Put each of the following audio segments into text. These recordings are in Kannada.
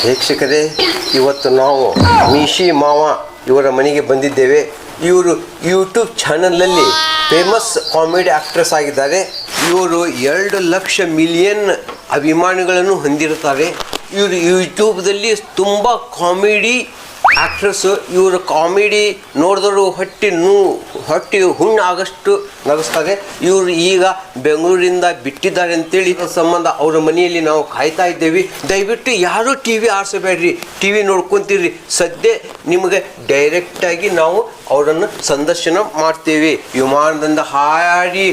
ಪ್ರೇಕ್ಷಕರೇ ಇವತ್ತು ನಾವು ಮೀಶಿ ಮಾವ ಇವರ ಮನೆಗೆ ಬಂದಿದ್ದೇವೆ. ಇವರು ಯೂಟ್ಯೂಬ್ ಚಾನಲಲ್ಲಿ ಫೇಮಸ್ ಕಾಮಿಡಿ ಆಕ್ಟ್ರೆಸ್ ಆಗಿದ್ದಾರೆ. ಇವರು ಎರಡು ಲಕ್ಷ ಮಿಲಿಯನ್ ಅಭಿಮಾನಿಗಳನ್ನು ಹೊಂದಿರುತ್ತಾರೆ. ಇವರು ಯೂಟ್ಯೂಬ್ದಲ್ಲಿ ತುಂಬ ಕಾಮಿಡಿ ಆಕ್ಟ್ರೆಸ್ ಇವರು ಕಾಮಿಡಿ ನೋಡಿದ್ರು ಹೊಟ್ಟೆ ನೂ, ಹೊಟ್ಟೆ ಹುಣ್ಣು ಆಗಷ್ಟು ನಗಿಸ್ತಾರೆ. ಇವರು ಈಗ ಬೆಂಗಳೂರಿಂದ ಬಿಟ್ಟಿದ್ದಾರೆ ಅಂತೇಳಿ ಸಂಬಂಧ ಅವರ ಮನೆಯಲ್ಲಿ ನಾವು ಕಾಯ್ತಾ ಇದ್ದೇವೆ. ದಯವಿಟ್ಟು ಯಾರೂ ಟಿ ವಿ ಆರಿಸಬೇಡ್ರಿ. ಟಿ ವಿ ನೋಡ್ಕೊಂತೀರಿ. ಸದ್ಯ ನಿಮಗೆ ಡೈರೆಕ್ಟಾಗಿ ನಾವು ಅವರನ್ನು ಸಂದರ್ಶನ ಮಾಡ್ತೀವಿ. ವಿಮಾನದಿಂದ ಹಾಡಿ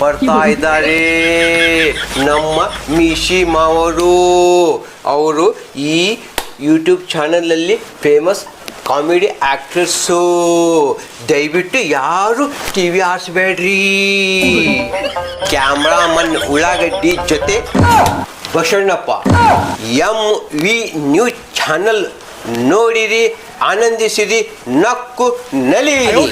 ಬರ್ತಾ ಇದ್ದಾರೆ. ನಮ್ಮ ಮೀಶಿ ಮಾವರು. ಅವರು ಈ ಯೂಟ್ಯೂಬ್ ಚಾನಲಲ್ಲಿ ಫೇಮಸ್ ಕಾಮಿಡಿ ಆ್ಯಕ್ಟ್ರೆಸ್ಸು ದಯವಿಟ್ಟು ಯಾರು ಟಿ ವಿ ಆರಿಸ್ಬೇಡ್ರಿ ಕ್ಯಾಮ್ರಾಮನ್ ಉಳ್ಳಾಗಡ್ಡಿ ಜೊತೆ Basannappa. M V news channel ನೋಡಿರಿ, ಆನಂದಿಸಿರಿ, ನಕ್ಕು ನಲಿಯಿರಿ.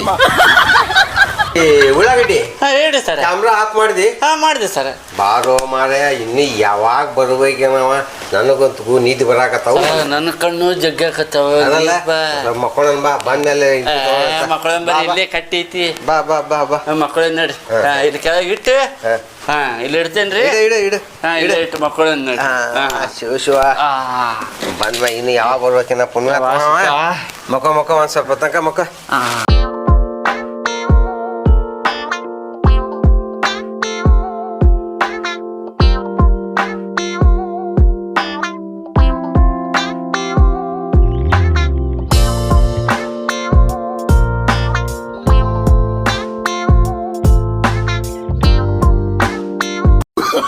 ಏ ಉಳ್ಳಾಗಡ್ಡಿ. ಹೇಳಿ ಸರ್. ಕ್ಯಾಮ್ರಾ ಆಫ್ ಮಾಡಿದಿ? ಹಾ ಮಾಡಿದೆ ಸರ್. ಬಾರೋ ಮಾರಾಯ ಇನ್ನು ಯಾವಾಗ ಬರ್ಬೇಕೇನವ ನನಗಂತೂ ನೀತಿ ಬರಾಕತ್ತಾವ. ನನ್ನ ಕಣ್ಣು ಜಗ್ಗಾಕತ್ತಾವ. ಅದಲ್ಲ ಮಕ್ಕಳನ್ ಬಾ ಬಂದ್ಮೇಲೆ ಮಕ್ಕಳನ್ ಬಾ ಇಲ್ಲೇ ಕಟ್ಟೈತಿ. ಬಾ ಬಾ ಬಾ ಬಾ. ಮಕ್ಕಳ ನೋಡಿ ಇಲ್ಲಿ ಕೆಳಗೆ ಇಟ್ಟು. ಹಾ. ಇಲ್ಲಿ ಇಡ್ತೇನ್ರಿ. ಇಡು ಇಡು ಹಾ ಇಡು. ಇಟ್ಟು ಮಕ್ಕಳನ್ನ ನೋಡಿ. ಶಿವ ಶಿವ. ಬಂದ್ಮ ಇನ್ನು ಯಾವಾಗ ಬರ್ಬೇಕೇನ ಪುಣ್ಯ ವಾಸಿಕ. ಮಕ್ಕ ಮಕ್ಕ ಒಂದ್ ಸ್ವಲ್ಪ ತನಕ ಮಕ್ಕ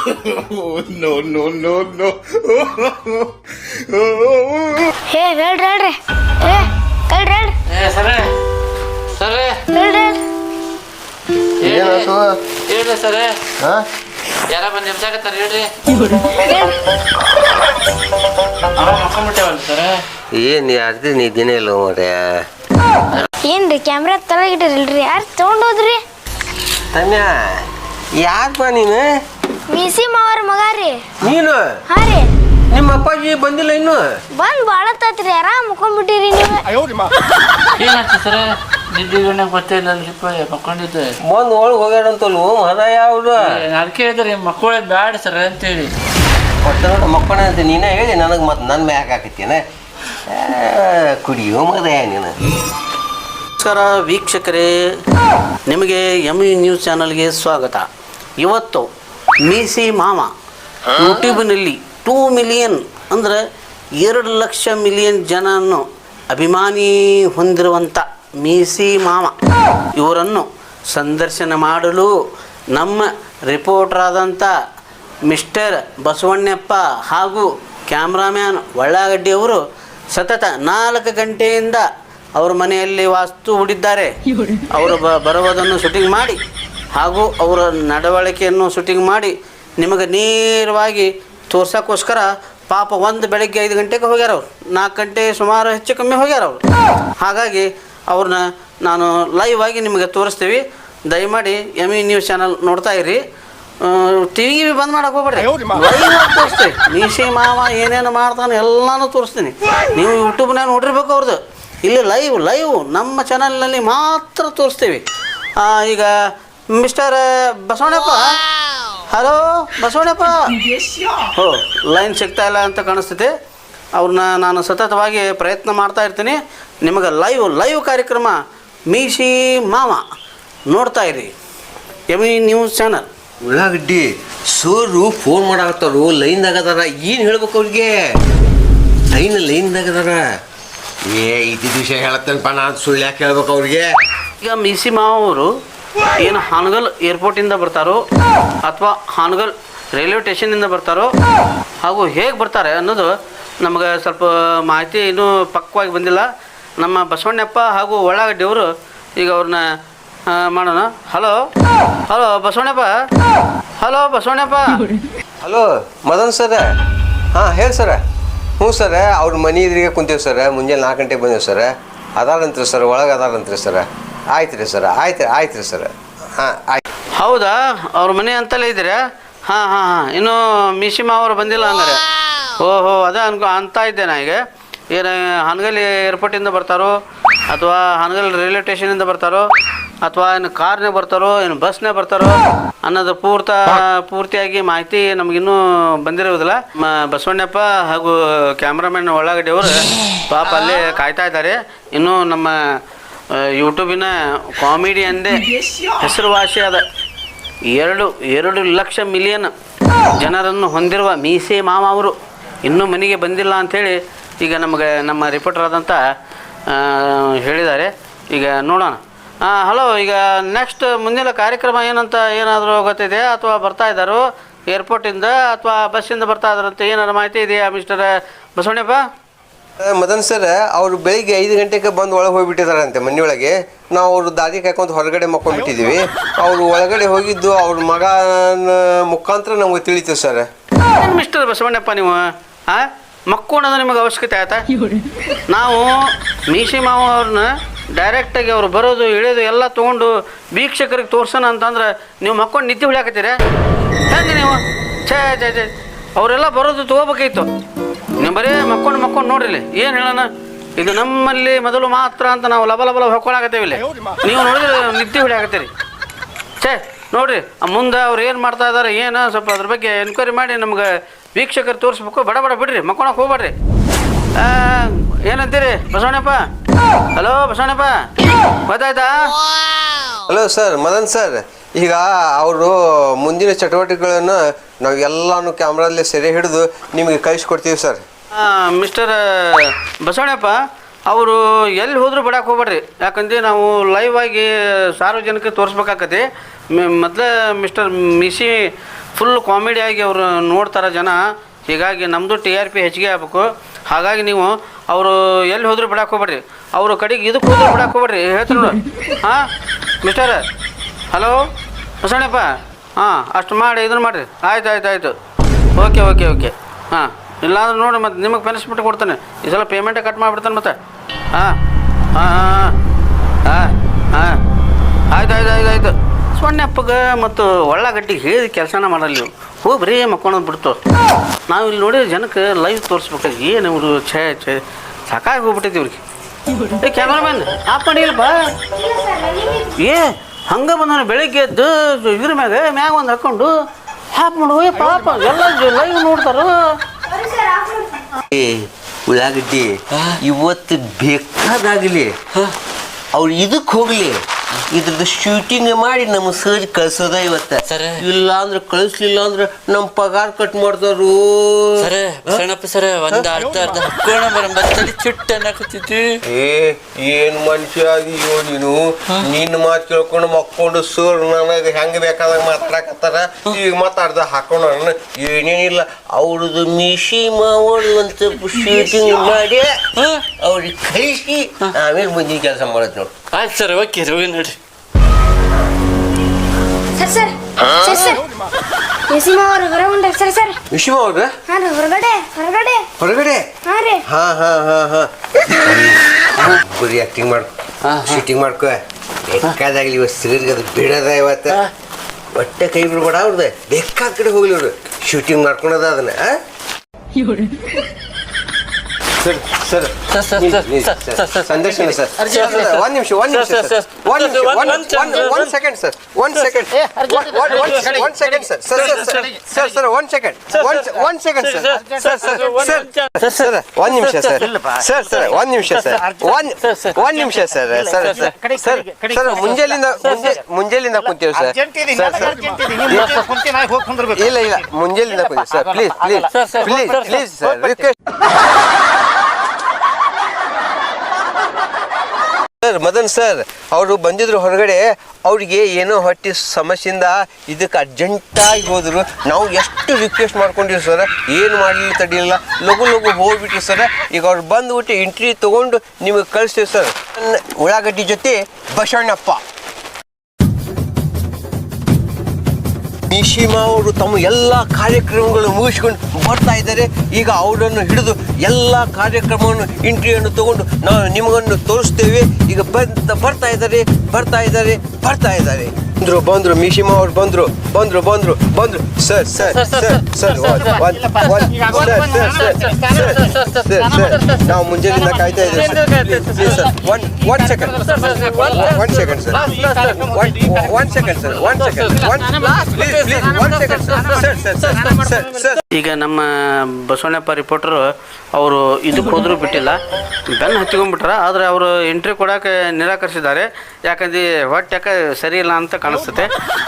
ನೋ ನೋ ನೋ no. ಹೇ ಹೇಳ್ರಿ ಹೇಳ್ರಿ. ಏ ಕಳ್ರಿ ಹೇಳ್ರಿ. ಏ ಸರ ಸರ ಹೇಳ್ರಿ ಹೇಳ್ರಿ. ಹೇಳ್ರಿ ಸರ ಯಾರ ಬಂದು ನಿಮ್ಸಾಕತ್ತಾರ ಹೇಳ್ರಿ. ಅವ ಮಕ್ಕೊಂಬಿಟ್ಟೇವಲ್ಲ ಸರ ಏನ್ ಯಾರ್ದು ನೀ ದಿನ ಇಲ್ಲ ಮರೆ ಏನ್ರಿ ಕ್ಯಾಮ್ರಾ ತಳಗಿಟ್ಟಿರಲ್ರಿ ಯಾರು ತಗೊಂಡೋದ್ರಿ ತನ್ಯ ಯಾಕಪ್ಪ ನೀನು? ಮೀಸಿ ಮಾವರ ಮಗ ರೀ. ನೀನು? ಹಾ ರೀ. ನಿಮ್ಮ ಅಪ್ಪಾಜಿ ಬಂದಿಲ್ಲ ಇನ್ನು? ಬಂದ್ ಬಾಳತ್ತಾತ್ರಿ ಆರಾಮ್ ಮುಕೊಂಡ್ಬಿಟ್ಟಿರಿ ನೀವು. ಏನಾಯ್ತು ಸರ? ನಿದ್ದೆ ಗಣ್ಣ ಗೊತ್ತಿಲ್ಲ ಅಲ್ರಿಪ್ಪ ಮಕ್ಕೊಂಡಿದ್ದೆ? ಬಂದು ಒಳಗೆ ಹೋಗ್ಯಾಡಂತಲ್ವ ಮನ ಯಾವ್ದು? ಅದಕ್ಕೆ ಹೇಳಿದ್ರಿ ಮಕ್ಕಳೇ ಬ್ಯಾಡ ಸರ್ ಅಂತೇಳಿ. ಮಕ್ಕಳ ಅಂತ ನೀನೇ ಹೇಳಿ ನನಗೆ ಮತ್ತೆ ನನ್ನ ಮ್ಯಾಗ ಹಾಕತ್ತೇನೆ ಕುಡಿಯೋ ಮದ ನೀನು? ನಮಸ್ಕಾರ ವೀಕ್ಷಕರೇ ನಿಮಗೆ ಎಂ ಯು ನ್ಯೂಸ್ ಚಾನಲ್ಗೆ ಸ್ವಾಗತ. ಇವತ್ತು ಮೀಸಿ ಮಾಮ ಯೂಟ್ಯೂಬ್ನಲ್ಲಿ ಟೂ ಮಿಲಿಯನ್ ಅಂದರೆ ಎರಡು ಲಕ್ಷ ಮಿಲಿಯನ್ ಜನನ್ನು ಅಭಿಮಾನಿ ಹೊಂದಿರುವಂಥ ಮೀಸಿ ಮಾಮ ಇವರನ್ನು ಸಂದರ್ಶನ ಮಾಡಲು ನಮ್ಮ ರಿಪೋರ್ಟರ್ ಆದಂಥ ಮಿಸ್ಟರ್ ಬಸವಣ್ಣಪ್ಪ ಹಾಗೂ ಕ್ಯಾಮ್ರಾಮ್ಯಾನ್ ಒಳ್ಳಾಗಡ್ಡಿಯವರು ಸತತ ನಾಲ್ಕು ಗಂಟೆಯಿಂದ ಅವ್ರ ಮನೆಯಲ್ಲಿ ವಾಸ್ತು ಹೂಡಿದ್ದಾರೆ. ಅವರು ಬರುವುದನ್ನು ಶೂಟಿಂಗ್ ಮಾಡಿ. ಹಾಗೂ ಅವರ ನಡವಳಿಕೆಯನ್ನು ಶೂಟಿಂಗ್ ಮಾಡಿ ನಿಮಗೆ ನೇರವಾಗಿ ತೋರ್ಸೋಕ್ಕೋಸ್ಕರ ಪಾಪ ಒಂದು ಬೆಳಗ್ಗೆ ಐದು ಗಂಟೆಗೆ ಹೋಗ್ಯಾರ ಅವ್ರು. ನಾಲ್ಕು ಗಂಟೆ ಸುಮಾರು ಹೆಚ್ಚು ಕಮ್ಮಿ ಹೋಗ್ಯಾರ ಅವರು. ಹಾಗಾಗಿ ಅವ್ರನ್ನ ನಾನು ಲೈವ್ ಆಗಿ ನಿಮಗೆ ತೋರಿಸ್ತೀವಿ. ದಯಮಾಡಿ ಎಂ ಇ ನ್ಯೂಸ್ ಚಾನಲ್ ನೋಡ್ತಾ ಇರಿ. ಟಿ ವಿ ಬಂದ್ ಮಾಡಕ್ಕೆ ಹೋಗ್ಬೇಡ್ರಿ. ಲೈವ್ ತೋರಿಸ್ತೀವಿ. ಮೀಸಿ ಮಾವ ಏನೇನು ಮಾಡ್ತಾನೆ ಎಲ್ಲಾನು ತೋರಿಸ್ತೀನಿ. ನೀವು ಯೂಟ್ಯೂಬ್ನಾಗ ನೋಡಿರ್ಬೇಕು ಅವ್ರದ್ದು ಇಲ್ಲಿ ಲೈವ್ ಲೈವ್ ನಮ್ಮ ಚಾನಲ್ನಲ್ಲಿ ಮಾತ್ರ ತೋರಿಸ್ತೀವಿ. ಈಗ ಮಿಸ್ಟರ್ ಬಸವಣ್ಣಪ್ಪ? ಹಲೋ ಬಸವಣ್ಣಪ್ಪ? ಹೋ ಲೈನ್ ಸಿಗ್ತಾ ಇಲ್ಲ ಅಂತ ಕಾಣಿಸ್ತೈತಿ ಅವ್ರನ್ನ ನಾನು ಸತತವಾಗಿ ಪ್ರಯತ್ನ ಮಾಡ್ತಾ ಇರ್ತೀನಿ. ನಿಮಗೆ ಲೈವ್ ಲೈವ್ ಕಾರ್ಯಕ್ರಮ ಮೀಸಿ ಮಾವ ನೋಡ್ತಾ ಇರಿ. M E news channel. Ullagaddi ಸೋರು ಫೋನ್ ಮಾಡಾಕತ್ತಾರು ಲೈನ್ದಾಗ ಅದಾರ ಏನು ಹೇಳ್ಬೇಕು ಅವ್ರಿಗೆ? ಲೈನ್ ಲೈನ್ದಾಗ ಅದಾರ. ಏ ಇದ್ದಿದ್ದ ವಿಷಯ ಹೇಳತ್ತೇನಪ್ಪ ನಾನು ಸುಳ್ಳು ಯಾಕೆ ಹೇಳ್ಬೇಕು ಅವ್ರಿಗೆ. ಈಗ ಮೀಸಿ ಮಾವ ಅವರು ಏನು ಹಾನಗಲ್ ಏರ್ಪೋರ್ಟಿಂದ ಬರ್ತಾರೋ ಅಥವಾ ಹಾನಗಲ್ ರೈಲ್ವೆ ಸ್ಟೇಷನಿಂದ ಬರ್ತಾರೋ ಹಾಗೂ ಹೇಗೆ ಬರ್ತಾರೆ ಅನ್ನೋದು ನಮಗೆ ಸ್ವಲ್ಪ ಮಾಹಿತಿ ಇನ್ನೂ ಪಕ್ವಾಗಿ ಬಂದಿಲ್ಲ. ನಮ್ಮ ಬಸವಣ್ಣಪ್ಪ ಹಾಗೂ ಒಳ್ಳಾಗಡ್ಡಿಯವರು ಈಗ ಅವ್ರನ್ನ ಮಾಡೋಣ. Hello? Hello, Basavannappa? Hello Basavannappa? Hello, Madan sir. ಹಾಂ, ಹೇಳಿ ಸರ. ಹ್ಞೂ ಸರ, ಅವ್ರ ಮನೆ ಎದುರಿಗೆ ಕುಂತೀವಿ ಸರ. ಮುಂಜಾನೆ ನಾಲ್ಕು ಗಂಟೆಗೆ ಬಂದೀವಿ ಸರ. ಅದಾರಂತ್ರಿ ಸರ್, ಒಳಗೆ ಅದಾರಂತ್ರಿ ಸರ. ಆಯ್ತು ರೀ ಸರ ಆಯ್ತು ರೀ ಆಯ್ತು ರೀ ಸರ. ಹಾಂ ಆಯ್ತು. ಹೌದಾ? ಅವ್ರ ಮನೆ ಅಂತಲೇ ಇದ್ದೀರಾ? ಹಾಂ ಹಾಂ ಹಾಂ. ಇನ್ನೂ ಮೀಸಿಮಾ ಅವರು ಬಂದಿಲ್ಲ ಹಂಗಾರೆ. ಓಹೋ ಅದೇ ಅನ್ಕೋ ಅಂತ ಇದ್ದೆ ನಾ ಈಗ. ಏನು ಹನಗಲ್ಲಿ ಏರ್ಪೋರ್ಟಿಂದ ಬರ್ತಾರೋ ಅಥವಾ ಹನಗಲ್ ರೈಲ್ವೆ ಸ್ಟೇಷನಿಂದ ಬರ್ತಾರೋ ಅಥವಾ ಏನು ಕಾರ್ನೇ ಬರ್ತಾರೋ ಏನು ಬಸ್ನೇ ಬರ್ತಾರೋ ಅನ್ನೋದು ಪೂರ್ತ ಪೂರ್ತಿಯಾಗಿ ಮಾಹಿತಿ ನಮಗಿನ್ನೂ ಬಂದಿರೋದಿಲ್ಲ. ಮ ಬಸವಣ್ಣಪ್ಪ ಹಾಗೂ ಕ್ಯಾಮ್ರಾಮನ್ ಒಳಗಡೆ ಅವರು ಪಾಪ ಅಲ್ಲೇ ಕಾಯ್ತಾ ಇದ್ದಾರೆ. ಇನ್ನೂ ನಮ್ಮ ಯೂಟ್ಯೂಬಿನ ಕಾಮಿಡಿ ಅಂದೇ ಹೆಸರುವಾಸಿಯಾದ ಎರಡು ಎರಡು ಲಕ್ಷ ಮಿಲಿಯನ್ ಜನರನ್ನು ಹೊಂದಿರುವ ಮೀಸೆ ಮಾಮ ಅವರು. ಇನ್ನೂ ಮನೆಗೆ ಬಂದಿಲ್ಲ ಅಂಥೇಳಿ ಈಗ ನಮಗೆ ನಮ್ಮ ರಿಪೋರ್ಟರ್ ಆದಂಥ ಹೇಳಿದ್ದಾರೆ. ಈಗ ನೋಡೋಣ. ಹಲೋ ಈಗ ನೆಕ್ಸ್ಟ್ ಮುಂದಿನ ಕಾರ್ಯಕ್ರಮ ಏನಂತ ಏನಾದರೂ ಗೊತ್ತಿದೆ ಅಥವಾ ಬರ್ತಾ ಇದ್ದಾರೋ? ಏರ್ಪೋರ್ಟಿಂದ ಅಥವಾ ಬಸ್ಸಿಂದ ಬರ್ತಾ ಇದ್ದಾರಂತ ಏನಾದ್ರು ಮಾಹಿತಿ ಇದೆಯಾ ಮಿಸ್ಟರ್ ಬಸವಣ್ಣಪ್ಪ? ಮದನ್ ಸರ್, ಅವ್ರು ಬೆಳಿಗ್ಗೆ ಐದು ಗಂಟೆಗೆ ಬಂದು ಒಳಗೆ ಹೋಗ್ಬಿಟ್ಟಿದಾರಂತೆ ಮನೆಯೊಳಗೆ. ನಾವು ಅವ್ರು ದಾರಿ ಕಾಯ್ಕೊಂಡು ಹೊರಗಡೆ ಮಕ್ಕೊಂಡ್ಬಿಟ್ಟಿದ್ದೀವಿ ಅವರು ಒಳಗಡೆ ಹೋಗಿದ್ದು ಅವ್ರ ಮಗನ ಮುಖಾಂತರ ನಮ್ಗೆ ತಿಳಿತು ಸರ್. ಮಿಸ್ಟರ್ ಬಸವಣ್ಣಪ್ಪ ನೀವು, ಆ? ನಿಮಗೆ ಅವಶ್ಯಕತೆ ಆಯ್ತಾ? ನಾವು ಮೀಸಿ ಮಾವ ಅವ್ರನ್ನ ಡೈರೆಕ್ಟಾಗಿ ಅವ್ರು ಬರೋದು, ಇಳಿಯೋದು ಎಲ್ಲ ತೊಗೊಂಡು ವೀಕ್ಷಕರಿಗೆ ತೋರ್ಸೋಣ ಅಂತಂದ್ರೆ ನೀವು ಮಕ್ಕೊಂಡು ನಿದ್ದೆ ಹೊಡ್ಯಾಕತ್ತೀರ? ಹೆಂಗೆ ನೀವು? ಛೇ ಛೇ ಛೇ. ಅವರೆಲ್ಲ ಬರೋದು ತೊಗೋಬೇಕಾಯ್ತು. ನೀವು ಬರೀ ಮಕ್ಕೊಂಡು ಮಕ್ಕೊಂಡು ನೋಡ್ರಿ ಏನು ಹೇಳೋಣ? ಇದು ನಮ್ಮಲ್ಲಿ ಮೊದಲು ಮಾತ್ರ ಅಂತ ನಾವು ಲಬ ಲಬಲ ಹೊಕ್ಕೊಳಾಗತ್ತೇವಿಲ್ಲ ಇಲ್ಲಿ ನೀವು ನೋಡಿದ್ರೆ ನಿದ್ದೆ ಹೊಡ್ಯಾಕತ್ತೀರಿ. ಛೇ ನೋಡ್ರಿ ಮುಂದೆ ಅವ್ರು ಏನು ಮಾಡ್ತಾ ಇದಾರೆ ಏನು ಸ್ವಲ್ಪ ಅದ್ರ ಬಗ್ಗೆ ಎನ್ಕ್ವೈರಿ ಮಾಡಿ ನಮ್ಗೆ ವೀಕ್ಷಕರು ತೋರಿಸ್ಬೇಕು. ಬಡ ಬಡ ಬಿಡ್ರಿ ಮಕ್ಕೊಳಕ್ಕೆ ಹೋಗ್ಬೇಡ್ರಿ. ಆ, ಏನಂತೀರಿ ಬಸವಣ್ಣಪ್ಪ? ಹಲೋ ಬಸವಣ್ಣಪ್ಪ? ಗೊತ್ತಾಯ್ತಾ? ಹಲೋ ಸರ್ ಮದನ್ ಸರ್ ಈಗ ಅವರು ಮುಂದಿನ ಚಟುವಟಿಕೆಗಳನ್ನು ನಾವು ಎಲ್ಲಾನು ಕ್ಯಾಮ್ರಾದಲ್ಲಿ ಸೆರೆ ಹಿಡಿದು ನಿಮಗೆ ಕಳಿಸ್ಕೊಡ್ತೀವಿ ಸರ್ ಮಿಸ್ಟರ್ ಬಸವಣ್ಣಪ್ಪ, ಅವರು ಎಲ್ಲಿ ಹೋದರೂ ಬಿಡಕ್ಕೆ ಹೋಗ್ಬೇಡ್ರಿ. ಯಾಕಂದ್ರೆ ನಾವು ಲೈವ್ ಆಗಿ ಸಾರ್ವಜನಿಕ ತೋರಿಸ್ಬೇಕಾಕತಿ ಮೊದಲೇ ಮಿಸ್ಟರ್ ಮಿಸಿ ಫುಲ್ ಕಾಮಿಡಿ ಆಗಿ ಅವರು ನೋಡ್ತಾರೆ ಜನ. ಹೀಗಾಗಿ ನಮ್ಮದು ಟಿ ಆರ್ ಪಿ ಹೆಚ್ಚಿಗೆ ಆಗ್ಬೇಕು. ಹಾಗಾಗಿ ನೀವು ಅವರು ಎಲ್ಲಿ ಹೋದರೂ ಬಿಡಕ್ಕೆ ಹೋಗ್ಬೇಡ್ರಿ. ಅವರು ಕಡೆಗೆ ಇದಕ್ಕೆ ಹೋದ್ರೆ ಬಿಡಕ್ಕೆ ಹೋಗ್ಬೇಡ್ರಿ. ಹೇಳ್ತೀನಿ ನೋಡು. ಹಾಂ, ಮಿಸ್ಟರ್, ಹಲೋ, ಬಸವಣ್ಣಪ್ಪ? ಹಾಂ, ಅಷ್ಟು ಮಾಡಿ, ಇದನ್ನು ಮಾಡಿರಿ. ಆಯ್ತು ಆಯ್ತು, ಆಯಿತು. Okay okay okay. ಹಾಂ. ಇಲ್ಲಾಂದ್ರೆ ನೋಡಿ ಮತ್ತೆ ನಿಮಗೆ ಪೆನಿಷ್ಮೆಂಟ್ ಕೊಡ್ತಾನೆ. ಈ ಸಲ ಪೇಮೆಂಟೇ ಕಟ್ ಮಾಡಿಬಿಡ್ತಾನೆ ಮತ್ತೆ. ಹಾಂ ಹಾಂ ಹಾಂ ಹಾಂ ಆಯ್ತು ಆಯ್ತು ಆಯ್ತು ಆಯ್ತು. ಸೊಣ್ಣಪ್ಪಗೆ ಮತ್ತು ಒಳ್ಳಗಟ್ಟಿಗೆ ಹೇಳಿ ಕೆಲಸನ ಮಾಡಲ್ಲ ನೀವು ಹೋಗಿ ಬರೀ ಮಕ್ಕೊಳೋದು ಬಿಡ್ತು. ನಾವು ಇಲ್ಲಿ ನೋಡಿ ಜನಕ್ಕೆ ಲೈವ್ ತೋರಿಸ್ಬೇಕಾಗಿ ಏನು ಇವರು ಛೇ ಛೇ. ಸಾಕಾಗಿ ಹೋಗ್ಬಿಟ್ಟೈತಿ ಇವ್ರಿಗೆ. ಏ ಕ್ಯಾಮ್ರಾಮನ್ ಆಫ್ ಏ, ಹಂಗೆ ಬಂದವನು ಬೆಳಿಗ್ಗೆ ಎದ್ದು ಇದ್ರ ಮ್ಯಾಗ ಮ್ಯಾಗ ಒಂದು ಹಾಕೊಂಡು ಹಾಪ್ ಮಾಡುವ ಪಾಪ, ಎಲ್ಲ ಲೈವ್ ನೋಡ್ತಾರ. ಏ ಉಳ್ಳಾಗಡ್ಡಿ ಇವತ್ತು ಬೇಕಾದಾಗಲಿ. ಅವ್ರು ಇದಕ್ಕೆ ಹೋಗ್ಲಿ. ಇದ್ರದ್ದು ಶೂಟಿಂಗ್ ಮಾಡಿ ನಮ್ಮ ಸರ್ ಕಳ್ಸೋದ ಇವತ್ತ. ಸರ್. ಇಲ್ಲ ಅಂದ್ರೆ ಕಳಿಸ್ಲಿಲ್ಲ ಅಂದ್ರೆ ನಮ್ಮ ಪಗಾರ ಕಟ್ ಮಾಡ್ತಾರು ಸರ್ ಸಣ್ಣಪ್ಪ ಸರ್ ಒಂದು ಅರ್ಧ ಅರ್ಧ ಹಕ್ಕೋಣ ಚುಟ್ಟ ಏ ಏನ್ ಮನುಷ್ಯ ಆಗಿಯೋ ನೀನು? ನಿನ್ನ ಮಾತು ಕೇಳ್ಕೊಂಡು ಮಕ್ಕೊಂಡು ಸರ್ ನನಗೆ ಹೆಂಗ್ ಬೇಕಾದಾಗ ಮಾತಾಡಕತ್ತಾರ ಈಗ ಮಾತಾಡ್ದ ಹಾಕೋಣ ಏನೇನಿಲ್ಲ ಅವ್ರದ್ದು ಮಿಶಿ ಮಾವಳು ಅಂತ ಶೂಟಿಂಗ್ ಮಾಡಿ ಅವ್ರಿಗೆ ಕಳಿಸಿ. ಆಮೇಲೆ ಮುಂದಿನ ಕೆಲಸ ಮಾಡೋದು ನೋಡಿ. ಆಯ್ತು ಸರ್ ಓಕೆ ಹೋಗಿ ನೋಡ್ರಿ. Sir sir sir sir. Narasimha ಅವ್ರ ಹೊರ ಸರ್ ಸರ್. ಮಿಶಿ ಮಾವ್ರ ಹಾಂ ರೀ ಹೊರಗಡೆ ಹೊರಗಡೆ. ಹೊರಗಡೆ? ಹಾಂ ರೀ. ಹಾ ಹಾ ಹಾ ಹಾ. ಬರೀ ಆಕ್ಟಿಂಗ್ ಮಾಡ್ಕೊ ಶೂಟಿಂಗ್ ಮಾಡ್ಕೊ. ಬೇಕಾದಾಗ್ಲಿ ಇವತ್ತು ಸಿಗರ್ಗೆ ಅದು ಬಿಡದ ಇವತ್ತು. ಹೊಟ್ಟೆ ಕೈ ಬಿಡ್ಬೇಡ ಅವ್ರದ್ದು ಬೇಕಾದ ಕಡೆ ಹೋಗ್ಲಿ ಅವ್ರು. ಶೂಟಿಂಗ್ ಮಾಡ್ಕೊಳದ ಅದನ್ನ ಆ? Sir sir sir, sir, sir, sir, sir, sir, sir. ಸಂದರ್ಶನ ಸರ್ ಅರ್ಜೆಂಟ್ ಸರ್, ಸರ್. ನಿಮಿಷ ಒಂದು ನಿಮಿಷ ಸರ್, ಒಂದ್ ನಿಮಿಷ ಒಂದ್ ಸೆಕೆಂಡ್. ಸರ್ ಒಂದ್ ಸೆಕೆಂಡ್ ಒಂದ್ second sir sir sir sir sir ಒಂದ್ ಸೆಕೆಂಡ್ ಒಂದು second sir sir sir sir sir ಒಂದ್ ನಿಮಿಷ ಸರ್ ಸರ್ ಸರ್ ಒಂದ್ ನಿಮಿಷ ಸರ್ ಒಂದು ಒಂದು ನಿಮಿಷ sir sir sir sir sir ಮುಂಜಾಲಿಂದ ಮುಂಜೆ ಮುಂಜಾಲಿಂದ ಕುಂತೀವಿ ಸರ್ ಸರ್ ಇಲ್ಲ ಇಲ್ಲ ಮುಂಜಾಲಿಂದ ಕುಂತೀವಿ sir please please please please sir request sir, Madan sir, ಅವರು ಬಂದಿದ್ರು ಹೊರಗಡೆ, ಅವ್ರಿಗೆ ಏನೋ ಹೊಟ್ಟೆ ಸಮಸ್ಯೆಯಿಂದ ಇದಕ್ಕೆ ಅರ್ಜೆಂಟಾಗಿ ಹೋದರು. ನಾವು ಎಷ್ಟು ರಿಕ್ವೆಸ್ಟ್ ಮಾಡ್ಕೊಂಡಿವಿ ಸರ್, ಏನು ಮಾಡಲಿ ತಡಿಲಿಲ್ಲ. ಲಘು ಲಘು ಹೋಗ್ಬಿಟ್ರಿ ಸರ್. ಈಗ ಅವ್ರು ಬಂದ್ಬಿಟ್ಟು ಎಂಟ್ರಿ ತೊಗೊಂಡು ನಿಮಗೆ ಕಳಿಸ್ತೀವಿ ಸರ್. ಉಳ್ಳಾಗಡ್ಡಿ ಜೊತೆ ಬಸವಣ್ಣಪ್ಪ ನಿಶಿಮಾ ಅವರು ತಮ್ಮ ಎಲ್ಲ ಕಾರ್ಯಕ್ರಮಗಳನ್ನು ಮುಗಿಸ್ಕೊಂಡು ಬರ್ತಾ ಇದ್ದಾರೆ. ಈಗ ಅವರನ್ನು ಹಿಡಿದು ಎಲ್ಲ ಕಾರ್ಯಕ್ರಮವನ್ನು ಇಂಟ್ರಿಯನ್ನು ತಗೊಂಡು ನಾವು ನಿಮಗನ್ನು ತೋರಿಸ್ತೇವೆ. ಈಗ ಬಂತ, ಬರ್ತಾ ಇದ್ದಾರೆ ಬರ್ತಾ ಇದ್ದಾರೆ ಬರ್ತಾ ಇದ್ದಾರೆ. ಬಂದ್ರು ಬಂದ್ರು ಮೀಶಿಮ ಅವ್ರು ಬಂದ್ರು ಬಂದ್ರು ಬಂದ್ರು ಬಂದ್ರು ಸರ್ ಸರ್ ಸರ್ ಸರ್ ನಾವು ಮುಂಜಾನೆಯಿಂದ ಕಾಯ್ತಾ ಇದ್ದೀವಿ sir one one second one second sir one second sir one second one please please one second sir sir sir sir sir ಈಗ ನಮ್ಮ ಬಸವಣ್ಣಪ್ಪ ರಿಪೋರ್ಟರು ಅವರು ಇದಕ್ಕೆ ಹೋದರೂ ಬಿಟ್ಟಿಲ್ಲ. ಬೆನ್ನು ಹಚ್ಕೊಂಡ್ಬಿಟ್ರ ಆದರೆ ಅವರು ಎಂಟ್ರಿ ಕೊಡೋಕೆ ನಿರಾಕರಿಸಿದ್ದಾರೆ. ಯಾಕಂದ್ರೆ ಹೊಟ್ಟೆ ಯಾಕೆ ಸರಿ ಇಲ್ಲ ಅಂತ ಕಾಣಿಸ್ತತೆ.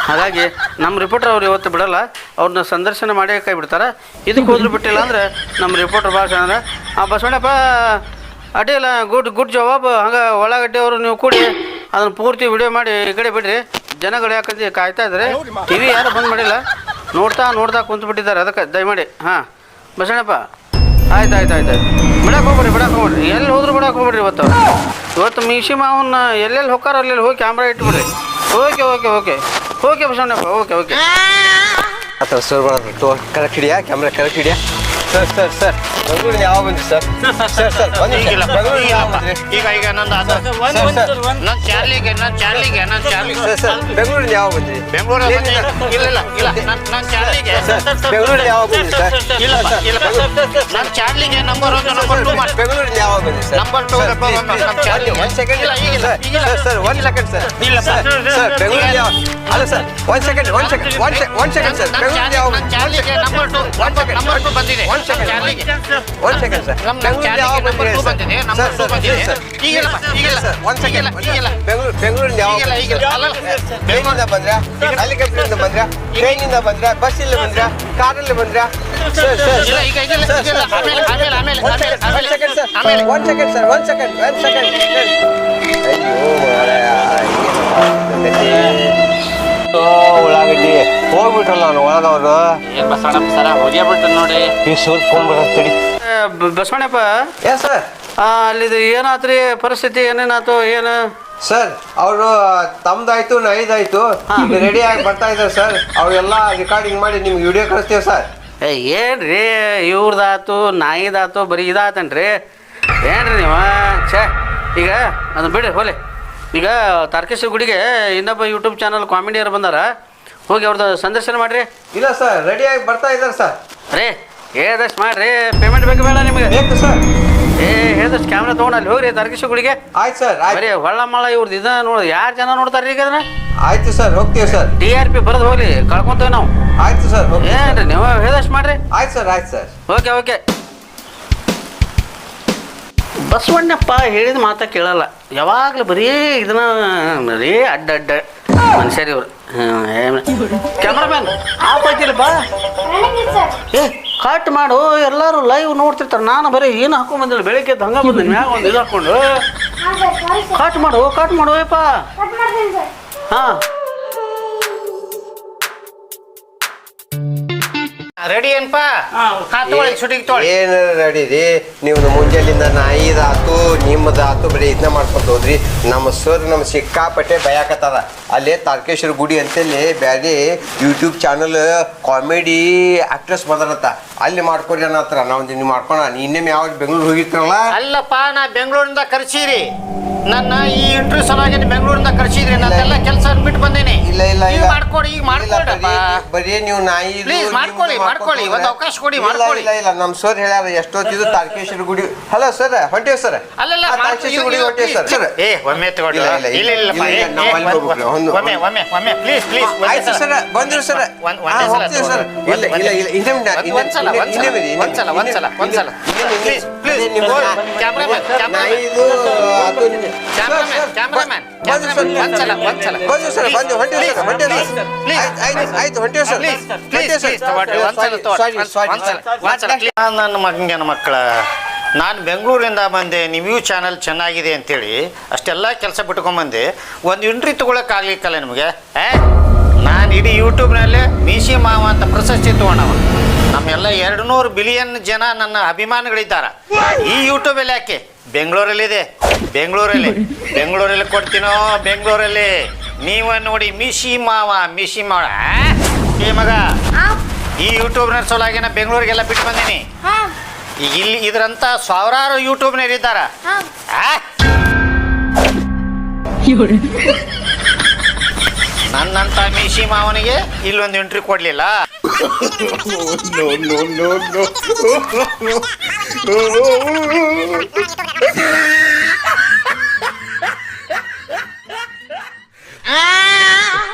ಹಾಗಾಗಿ ನಮ್ಮ ರಿಪೋರ್ಟರ್ ಅವ್ರು ಇವತ್ತು ಬಿಡಲ್ಲ, ಅವ್ರನ್ನ ಸಂದರ್ಶನ ಮಾಡಿ ಕೈ ಬಿಡ್ತಾರೆ. ಇದಕ್ಕೆ ಹೋದ್ರು ಬಿಟ್ಟಿಲ್ಲ ಅಂದರೆ ನಮ್ಮ ರಿಪೋರ್ಟರ್ ಭಾಳ ಚೆನ್ನಾಗ ಆ ಬಸವಣ್ಣಪ್ಪ ಅಡ್ಡಿಲ್ಲ ಗುಡ್ ಗುಡ್ ಜವಾಬ್ ಹಂಗೆ ಒಳಗಡ್ಡೆ ಅವರು ನೀವು ಕೂಡಿ ಅದನ್ನು ಪೂರ್ತಿ ವಿಡಿಯೋ ಮಾಡಿ ಈ ಕಡೆ ಬಿಡ್ರಿ. ಜನಗಳು ಯಾಕಂದ್ರೆ ಕಾಯ್ತಾ ಇದ್ದಾರೆ ಟಿ ವಿ ಯಾರು ಬಂದ್ ಮಾಡಿಲ್ಲ. ನೋಡ್ತಾ ನೋಡ್ತಾ ಕುಂತು ಬಿಟ್ಟಿದ್ದಾರೆ ಅದಕ್ಕೆ ದಯಮಾಡಿ ಹಾಂ. ಬಸಣ್ಣಪ್ಪ ಆಯ್ತು ಆಯ್ತು ಆಯ್ತು ಆಯ್ತು. ಬಿಡಕ್ಕೆ ಹೋಗ್ಬೇಡಿ ಬಿಡಕ್ಕೆ ಹೋಗ್ರಿ ಎಲ್ಲಿ ಹೋದ್ರು ಬಿಡಕ್ಕೆ ಹೋಗ್ಬೇಡ್ರಿ ಇವತ್ತು. ಇವತ್ತು ಮೀಶಿ ಮಾವನ್ನ ಎಲ್ಲೆಲ್ಲಿ ಹೋಗಾರ ಅಲ್ಲೆಲ್ಲಿ ಹೋಗಿ camera ಇಟ್ಬಿಡ್ರಿ. Okay okay okay. Okay Basannappa okay okay. ಅಥವಾ ಸರ್ ಬರೋದು ಕರೆಕ್ಟ್ ಹಿಡಿಯಾ? Camera correct ಹಿಡಿಯಾ? Sir sir sir. ಬೆಂಗಳೂರಿಂದ ಯಾವಾಗ ಬಂದ್ರಿ ಸರ್ ಸರ್ ಸರ್ ಒಂದು ಯಾವಾಗ ಬಂದ್ರಿ ಈಗ ಈಗ ನಂದು ಸರ್ ಸರ್ ನನ್ನ ಚಾರ್ಲಿಗೆ ನನ್ನ ಚಾರ್ಲಿಗೆ ನನ್ನ ಚಾರ್ಲಿಗೆ ಸರ್ ಸರ್ ಬೆಂಗಳೂರಿಂದ ಯಾವಾಗ ಬಂದ್ರಿ ಬೆಂಗಳೂರು ಇಲ್ಲ ಇಲ್ಲ ಇಲ್ಲ ನನ್ನ ನನ್ನ ಚಾರ್ಲಿಗೆ ಸರ್ ಬೆಂಗಳೂರಿಂದ ಯಾವಾಗ ಬಂದ್ರಿ ಸರ್ ಇಲ್ಲ ಇಲ್ಲ ನನ್ನ ಚಾರ್ಲಿಗೆ ನಂಬರ್ ಒಂದು ನಂಬರ್ ಟೂ ಮಾಡಿ ಬೆಂಗಳೂರಿಂದ ಯಾವಾಗ ಬಂದ್ರಿ ಸರ್ ನಂಬರ್ ಟೂ ನಮ್ಮ ಚಾರ್ಲಿ. ಒಂದು ಸೆಕೆಂಡ್ ಇಲ್ಲ, ಸರ್ ಈಗಿಲ್ಲ. ಸರ್ ಸರ್ ಒಂದು ಸೆಕೆಂಡ್ ಸರ್ ಇಲ್ಲ, ಸರ್ ಸರ್. ಯಾವ ಅಲ್ಲ ಸರ್ ಒಂದು ಸೆಕೆಂಡ್ ಒಂದು ಸೆಕೆಂಡ್ ಒಂದು ಒಂದು ಸೆಕೆಂಡ್ ಸರ್ ನನ್ನ ಬೆಂಗಳೂರಿಂದ ಯಾವ ಚಾರ್ಲಿಗೆ ನಂಬರ್ ಟೂ ನಂಬರ್ ಟೂ ಬಂದಿದೆ One ಸೆಕೆಂಡ್ ಚಾರ್ಲಿಗೆ ಒಂದು ಸೆಕೆಂಡ್ ಸರ್ ಬೆಂಗಳೂರಿಂದ ಯಾವಾಗ ಸರ್ ಬಂದಿದೆ ಸರ್ ಸರ್ ಸರ್ ಈಗಿಲ್ಲ ಸರ್ ಒಂದು ಸೆಕೆಂಡ್ ಈಗಿಲ್ಲ ಬೆಂಗಳೂರು ಬೆಂಗಳೂರಿಂದ ಟ್ರೈನಿಂದ ಬಂದ್ರಾ? ಹೆಲಿಕಾಪ್ಟರಿಂದ ಬಂದ್ರಾ? ಟ್ರೈನಿಂದ ಬಂದ್ರಾ? ಬಸ್ಸಲ್ಲಿ ಬಂದ್ರಾ? ಕಾರಲ್ಲಿ ಬಂದ್ರಾ? ಸರ್ ಸರ್ ಇಲ್ಲ ಈಗ ಈಗಿಲ್ಲ ಈಗಿಲ್ಲ ಆಮೇಲೆ ಆಮೇಲೆ ಆಮೇಲೆ ಆಮೇಲೆ ಒನ್ ಸೆಕೆಂಡ್ ಸರ್ ಆಮೇಲೆ ಸೆಕೆಂಡ್ ಸರ್ ಒನ್ ಸೆಕೆಂಡ್ ಒಂದು ಸೆಕೆಂಡ್ ಅಯ್ಯೋ ಮಾರಾಯ. ಓ ಉಳ್ಳಾಗಡ್ಡಿ. ಹೋಗ್ಬಿಟ್ರಲ್ಲ ಅವ್ನು ಒಳಗವರು? ಏನ್ ಬಸವಣ್ಣಪ್ಪ ಸರ ಹೋಗೇ ಬಿಟ್ಟು ನೋಡಿ. ಈ ಸೂರ್ ಫೋನ್ ಬರತ್ತಡಿ ಬಸವಣ್ಣಪ್ಪ? Yes sir? ಆ, ಅಲ್ಲಿದು ಏನಾತ್ರಿ? ಪರಿಸ್ಥಿತಿ ಏನೇನಾಯ್ತು ಏನು? ಸರ್ ಅವರು ತಮ್ದಾಯ್ತು ನೈದಾಯ್ತು. ರೆಡಿ ಆಗಿ ಬರ್ತಾ ಇದ್ದಾರೆ ಸರ್. ಅವ್ರೆಲ್ಲ ರೆಕಾರ್ಡಿಂಗ್ ಮಾಡಿ ನಿಮ್ಗೆ ವಿಡಿಯೋ ಕಳಿಸ್ತೀವಿ ಸರ್. ಏ ಏನ್ರಿ? ಇವ್ರದಾತು ನಾಯಿದಾತು ಬರೀ ಇದಾತನ್ರಿ ಏನ್ರಿ ನೀವು? ಛೇ ಈಗ ಅದನ್ನ ಬಿಡಿ ಹೋಲಿ ಈಗ ತಾರಕೇಶ್ವರ ಗುಡಿಗೆ ಇನ್ನೊಬ್ಬ ಯೂಟ್ಯೂಬ್ ಚಾನಲ್ ಕಾಮಿಡಿಯರ್ ಬಂದಾರ. ಹೋಗಿ ಅವ್ರದ್ದು ಸಂದರ್ಶನ ಮಾಡ್ರಿ. ಇಲ್ಲ ಸರ್ ರೆಡಿ ಆಗಿ ಬರ್ತಾ ಇದ್ದಾರೆ ಸರ್. ರೀ ಹೇಳ್ದಷ್ಟು ಮಾಡ್ರಿ ಪೇಮೆಂಟ್ ಬೇಕು ಬೇಡ ನಿಮಗೆ. ಬೇಕು ಸರ್. ಏ ಹೇಳ್ದಷ್ಟು ಕ್ಯಾಮ್ರಾ ತೊಗೊಂಡು ಅಲ್ಲಿ ಹೋಗ್ರಿ ತಾರಕೇಶ್ವರ ಗುಡಿಗೆ. ಆಯ್ತು ಸರ್ ಬರೀ ಹೊಳ್ಳ ಮಳ ಇವ್ರದ್ದು ಇದ ನೋಡಿ ಯಾರು ಜನ ನೋಡ್ತಾರ್ರಿ ಈಗ ಅದನ್ನ ಆಯ್ತು ಸರ್ ಹೋಗ್ತೀವಿ ಸರ್. ಟಿ ಆರ್ ಪಿ ಬರೋದು ಹೋಗ್ಲಿ ಕಳ್ಕೊಂತೇವೆ ನಾವು. ಆಯ್ತು ಸರ್. ಏನ್ರಿ ನೀವು ಹೇಳ್ದಷ್ಟು ಮಾಡ್ರಿ. ಆಯ್ತು ಸರ್ ಆಯ್ತು ಸರ್. Okay okay. ಬಸವಣ್ಣಪ್ಪ ಹೇಳಿದ ಮಾತಾ ಕೇಳಲ್ಲ. ಯಾವಾಗಲೂ ಬರೀ ಇದನ್ನ ಬರೀ ಅಡ್ಡ ಅಡ್ಡ ಮನುಷ್ಯರಿ ಇವ್ರು. ಕ್ಯಾಮ್ರಾಮ್ಯಾನ್ ಆಫ್ ಆಯ್ತಿಲ್ಲಪ್ಪ ಏ ಕಟ್ ಮಾಡು ಎಲ್ಲರೂ ಲೈವ್ ನೋಡ್ತಿರ್ತಾರೆ. ನಾನು ಬರೀ ಏನು ಹಾಕೊಂಡ್ ಬಂದಿಲ್ಲ ಬೆಳಿಗ್ಗೆ ಎದ್ದು ಹಂಗ ಬಂದಿನಿ ಮ್ಯಾಗ ಒಂದು ಇದು ಹಾಕೊಂಡು. ಕಟ್ ಮಾಡು ಕಟ್ ಮಾಡು ಸರ್. ಹಾಂ. ರೆಡಿ ಏನಪ್ಪ ಹಾ ತಗೊಳ್ಳಿ ಶೂಟಿಂಗ್ ತಗೊಳ್ಳಿ. ಏನಾರ ರೆಡಿ ರೀ? ನೀವು ಮುಂಜಾನಿಂದ ನಾಯಿದಾತು ನಿಮ್ಮದಾತು ಬರೀ ಇದನ್ನ ಮಾಡ್ಕೊಂಡು ಹೋದ್ರಿ. ನಮ್ಮ ಸರ್ ನಮ್ಮ ಸಿಕ್ಕಾಪಟ್ಟೆ ಭಯಕತ್ತದ ಅಲ್ಲೇ ತಾರಕೇಶ್ವರ ಗುಡಿ ಅಂತೇಳಿ ಬ್ಯಾರೆ ಯೂಟ್ಯೂಬ್ ಚಾನಲ್ ಕಾಮಿಡಿ ಆಕ್ಟ್ರೆಸ್ ಬಂದಾರಂತ ಅಲ್ಲಿ ಮಾಡ್ಕೊಳ್ರಿ ಅನ್ನ ಹತ್ರ. ನಾವು ನೀವು ಮಾಡ್ಕೊಳ ಇನ್ನೇ ಯಾವಾಗ ಬೆಂಗಳೂರು ಹೋಗಿರ್ತಾರಲ್ಲ ಅಲ್ಲಪ್ಪ ನಾ ಬೆಂಗಳೂರಿಂದ ಕರ್ಸೀರಿ. ನನ್ನ ಈ ಇಂಟರ್ವ್ಯೂ ಸಲಾಗಿ ಬೆಂಗಳೂರಿಂದ ಕರ್ಸಿದ್ರಿ ನಾನೆಲ್ಲ ಕೆಲಸ ಬಿಟ್ಟು ಬಂದೇನೆ. ಇಲ್ಲ ಇಲ್ಲ ಈಗ ಮಾಡ್ಕೊಡಿ ಈಗ ಮಾಡ್ಕೊಡಪ್ಪ ಬರೀ- ನೀವು ನಾಯಿ ಇಲ್ಲಿ ಮಾಡ್ಕೊಳ್ಳಿ, ಮಾಡ್ಕೊಳ್ಳಿ. ಒಂದು ಅವಕಾಶ ಕೊಡಿ, ಮಾಡ್ಕೊಳ್ಳಿ. ಇಲ್ಲ ಇಲ್ಲ. ನಮ್ಮ ಸರ್ ಹೇಳ್ಯಾರ ಎಷ್ಟೊತ್ತಿದ್ರು ತಾರಕೇಶ್ವರ ಗುಡಿ ಹಲೋ ಸರ್ ಹೊಂಟೇವ್ ಸರ್. ಅಲ್ಲಲ್ಲ ತಾರ್ಕೇಶ್ವರ ಗುಡಿ ಹೊಂಟೇವ್ ಸರ್. ಸರ್. ಏ ಒಮ್ಮೆ ತಗೊಳ್ಳಿ. ಇಲ್ಲ, ಇಲ್ಲ, ಅಲ್ಲಿ ಒಮ್ಮೆ ಒಮ್ಮೆ ಒಮ್ಮೆ. Please please. ಆಯ್ತು ಸರ್. ಬಂದ್ರು ಸರ್. ಒಂದ್- ಒಂದೇ ಸಲ ಸರ್. ಇಲ್ಲ ಇಲ್ಲ ಇಲ್ಲ. ಇನ್ನೊಂದು ಒಂದ್- ಒಂದ್ಸಲ ಒಂದ್ಸಲ ಒಂದ್ಸಲ ಒಂದ್ಸಲ ಒಂದ್ಸಲ. Please please cameraman cameraman cameraman ಒಂದ್ಸಲ ಒಂದ್ಸಲ. ನನ್ನ ಮಗನ ಮಕ್ಕಳ ನಾನು ಬೆಂಗಳೂರಿಂದ ಬಂದೆ ನೀವು ಚಾನಲ್ ಚೆನ್ನಾಗಿದೆ ಅಂತೇಳಿ ಅಷ್ಟೆಲ್ಲ ಕೆಲಸ ಬಿಟ್ಕೊಂಬಂದೆ ಒಂದು ಇಂಟ್ರಿ ತೊಗೊಳಕ್ಕಾಗ್ಲಿಕ್ಕಲ್ಲ ನಿಮಗೆ ನಾನು ಇಡೀ ಯೂಟ್ಯೂಬ್ನಲ್ಲೇ ಮೀಸಿ ಮಾವ ಅಂತ ಪ್ರಶಸ್ತಿ ತೊಗೊಂಡವ ನಮ್ಮೆಲ್ಲ ಎರಡು ನೂರು ಬಿಲಿಯನ್ ಜನ ನನ್ನ ಅಭಿಮಾನಿಗಳಿದ್ದಾರೆ. ಈ ಯೂಟ್ಯೂಬಲ್ಲಿ ಯಾಕೆ? ಬೆಂಗಳೂರಲ್ಲಿದೆ. ಬೆಂಗಳೂರಲ್ಲಿ. ಬೆಂಗಳೂರಲ್ಲಿ ಕೊಡ್ತೀನೋ? ಬೆಂಗಳೂರಲ್ಲಿ. ನೀವ ನೋಡಿ ಮಿಶಿ ಮಾವ ಮಿಶಿ ಮಾವ? ಏ ಮಗ ಈ ಯೂಟ್ಯೂಬ್ನ ಸಲುವಾಗಿ ನಾ ಬೆಂಗಳೂರಿಗೆಲ್ಲ ಬಿಟ್ಟು ಬಂದೀನಿ. ಹಾಂ. ಈಗ ಇಲ್ಲಿ ಇದ್ರಂತ ಸಾವಿರಾರು ಯೂಟ್ಯೂಬ್ನವ್ರು ಇದ್ದಾರ ನನ್ನಂತ ಮೀಸಿ ಮಾವನಿಗೆ ಇಲ್ಲೊಂದು ಎಂಟ್ರಿ ಕೊಡ್ಲಿಲ್ಲ.